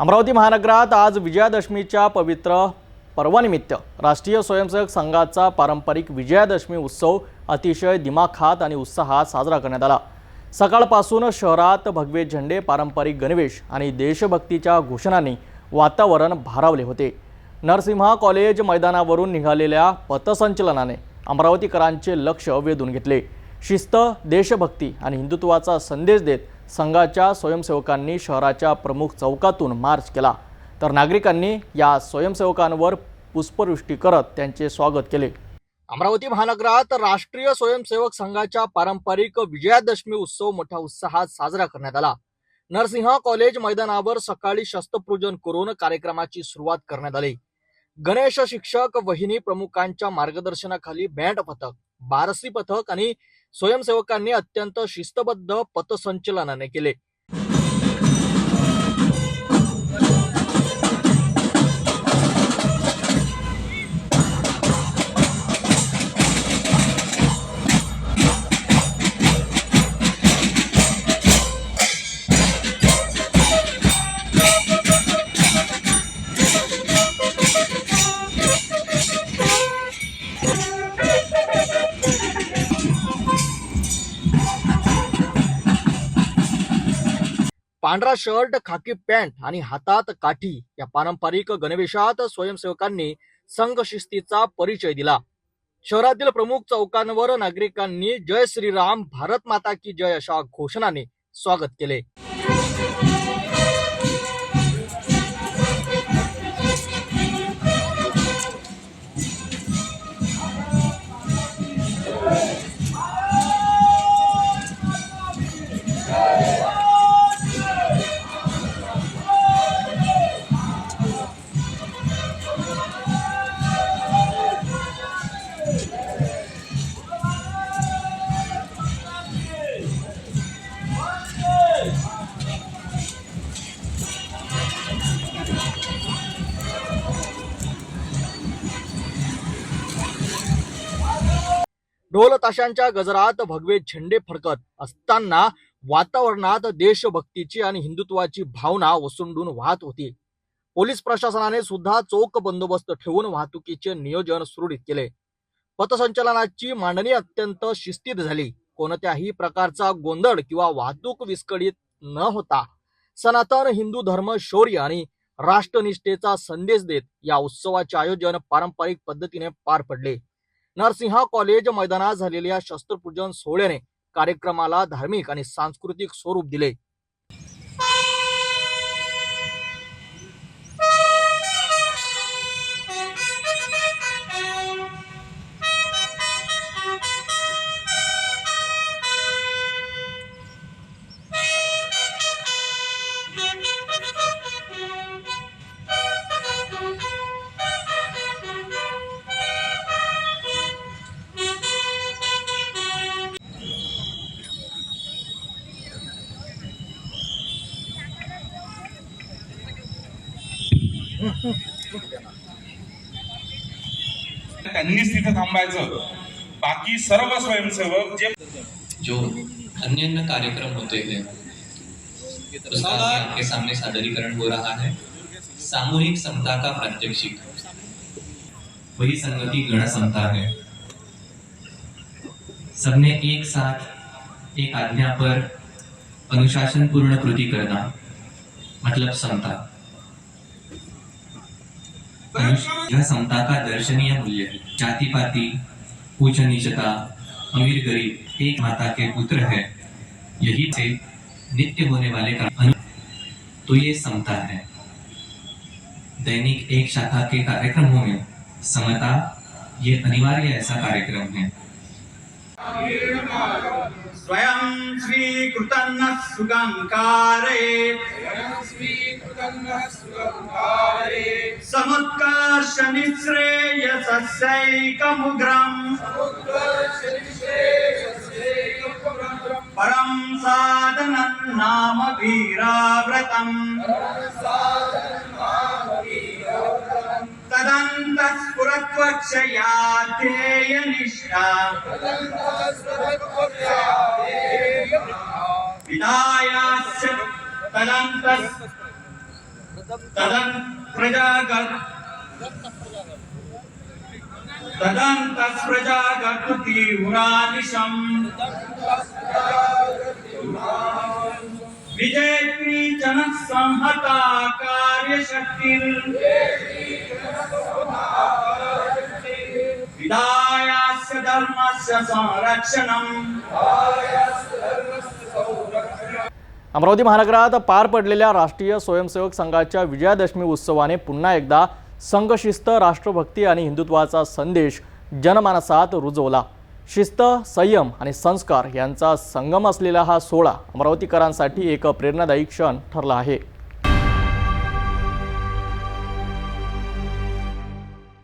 अमरावती महानगरात आज विजयादशमीच्या पवित्र पर्वानिमित्त राष्ट्रीय स्वयंसेवक संघाचा पारंपरिक विजयादशमी उत्सव अतिशय दिमाखात आणि उत्साहात साजरा करण्यात आला. सकाळपासून शहरात भगवे झेंडे पारंपरिक गणवेश आणि देशभक्तीच्या घोषणांनी वातावरण भारावले होते. नरसिंहा कॉलेज मैदानावरून निघालेल्या पथसंचलनाने अमरावतीकरांचे लक्ष वेधून घेतले. शिस्त देशभक्ती आणि हिंदुत्वाचा संदेश देत संघाच्या स्वयंसेवकांनी शहराच्या प्रमुख चौकातून मार्च केला. तर नागरिकांनी या स्वयंसेवकांवर पुष्पवृष्टी करत त्यांचे स्वागत केले. अमरावती महानगरात राष्ट्रीय स्वयंसेवक संघाच्या पारंपरिक विजयादशमी उत्सव मोठ्या उत्साहात साजरा करण्यात आला. नरसिंह कॉलेज मैदानावर सकाळी शस्त्रपूजन करून कार्यक्रमाची सुरुवात करण्यात आली. गणेश शिक्षक वहिनी प्रमुखांच्या मार्गदर्शनाखाली बँड पथक बारसी पथक आणि स्वयंसेवकांनी अत्यंत शिस्तबद्ध पथसंचलनाने केले. पांढरा शर्ट खाकी पॅन्ट आणि हातात काठी या पारंपरिक गणवेशात स्वयंसेवकांनी संघ शिस्तीचा परिचय दिला. शहरातील प्रमुख चौकांवर नागरिकांनी जय श्रीराम भारत माता की जय अशा घोषणाने स्वागत केले. ढोल ताशांच्या गजरात भगवे झेंडे फडकत असताना वातावरणात देशभक्तीची आणि हिंदुत्वाची भावना ओसंडून वाहत होती. पोलीस प्रशासनाने सुद्धा चोख बंदोबस्त ठेवून वाहतुकीचे नियोजन सुरळीत केले. पथसंचलनाची मांडणी अत्यंत शिस्तीत झाली. कोणत्याही प्रकारचा गोंधळ किंवा वाहतूक विस्कळीत न होता सनातन हिंदू धर्म शौर्य आणि राष्ट्रनिष्ठेचा संदेश देत या उत्सवाचे आयोजन पारंपरिक पद्धतीने पार पडले. नरसिंहा कॉलेज मैदानात झालेल्या शस्त्रपूजन सोहळ्याने कार्यक्रमाला धार्मिक आणि सांस्कृतिक स्वरूप दिले. त्यांनीच तिथे थांबायचं. बाकी सर्व स्वयंसेवक जे जो अन्य अन्य कार्यक्रम होते हैं उसका भी आपके सामने सादरीकरण हो रहा है. सामूहिक समता का प्रात्यक्षिक। वही संगति गण समता है। सबने एक साथ एक आज्ञा पर अनुशासन पूर्ण कृति करना मतलब समता। यह समता का दर्शनीय मूल्य है। जाति पाति ऊंच नीचता अमीर गरीब एक माता के पुत्र है। यही से नित्य होने वाले का तो ये समता है। दैनिक एक शाखा के कार्यक्रमों में समता, ये अनिवार्य ऐसा कार्यक्रम है। स्वयं स्वीकृतन्न सुगङ्कारे समुत्कर्षनिःश्रेयसस्यैकमुग्रम्। परं साधनं नाम वीराव्रतम् तदन्तस्फुरत्वक्षया ध्येयनिष्ठा विधायाश्च तदन्तस् तदन् प्रजागत् तदन्तस्प्रजागतु तीव्रानिशम् विजयत्री जनः कार्यशक्तिर् धर्मस्य संरक्षणम्। अमरावती महानगरात पार पडलेल्या राष्ट्रीय स्वयंसेवक संघाच्या विजयादशमी उत्सवाने पुन्हा एकदा संघशिस्त राष्ट्रभक्ती आणि हिंदुत्वाचा संदेश जनमानसात रुजवला. शिस्त संयम आणि संस्कार यांचा संगम असलेला हा सोहळा अमरावतीकरांसाठी एक प्रेरणादायी क्षण ठरला आहे.